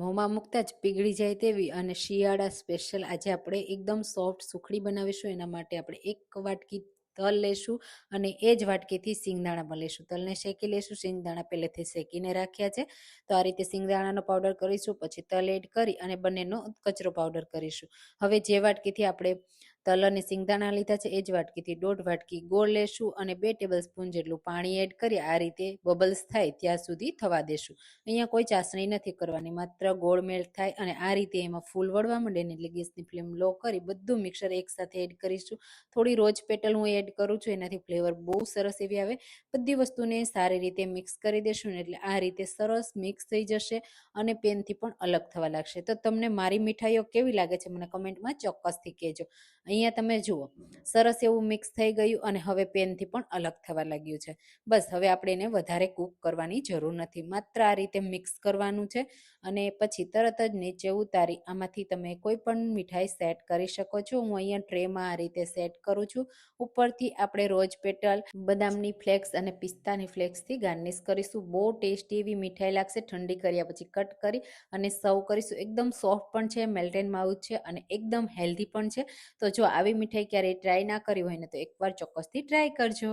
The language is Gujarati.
મોંમાં મૂકતા જ પીગળી જાય તેવી અને શિયાળા સ્પેશિયલ આજે આપણે એકદમ સોફ્ટ સુખડી બનાવીશું. એના માટે આપણે એક વાટકી તલ લેશું અને એ જ વાટકીથી સિંગદાણા પણ લેશું તલને શેકી લેશું. સિંગદાણા પહેલેથી શેકીને રાખ્યા છે. તો આ રીતે સિંગદાણાનો પાવડર કરીશું. પછી તલ એડ કરી અને બંનેનો કચરો પાવડર કરીશું. હવે જે વાટકીથી આપણે તલ અને સિંગદાણા લીધા છે, એ જ વાટકીથી દોઢ વાટકી ગોળ લેશું અને બે ટેબલ સ્પૂન જેટલું પાણી એડ કરી આ રીતે બબલ્સ થાય ત્યાં સુધી થવા દેશું. અહીંયા કોઈ ચાસણી નથી કરવાની, માત્ર ગોળ મેલ્ટ થાય અને આ રીતે એમાં ફૂલ વળવા માંડે ને એટલે ગેસની ફ્લેમ લો કરી બધું મિક્સર એકસાથે એડ કરીશું. થોડી રોજ પેટલ હું એડ કરું છું, એનાથી ફ્લેવર બહુ સરસ એવી આવે. બધી વસ્તુને સારી રીતે મિક્સ કરી દેશું ને એટલે આ રીતે સરસ મિક્સ થઈ જશે અને પેનથી પણ અલગ થવા લાગશે. તો તમને મારી મીઠાઈઓ કેવી લાગે છે, મને કમેન્ટમાં ચોક્કસથી કહેજો. અહીંયા તમે જુઓ, સરસ એવું મિક્સ થઈ ગયું અને હવે પેનથી પણ અલગ થવા લાગ્યું છે. બસ, હવે આપણે એને વધારે કૂક કરવાની જરૂર નથી. માત્ર આ રીતે મિક્સ કરવાનું છે અને પછી તરત જ નીચે ઉતારી, આમાંથી તમે કોઈ પણ મીઠાઈ સેટ કરી શકો છો. હું અહીંયા ટ્રેમાં આ રીતે સેટ કરું છું. ઉપરથી આપણે રોજ પેટલ, બદામની ફ્લેક્સ અને પિસ્તાની ફ્લેક્સથી ગાર્નિશ કરીશું. બહુ ટેસ્ટી એવી મીઠાઈ લાગશે. ઠંડી કર્યા પછી કટ કરી અને સર્વ કરીશું. એકદમ સોફ્ટ પણ છે મેલ્ટેન માઉથ છે અને એકદમ હેલ્ધી પણ છે. તો જો આવી મીઠાઈ ક્યારેય ટ્રાય ના કરી હોય ને તો એકવાર ચોક્કસથી ટ્રાય કરજો.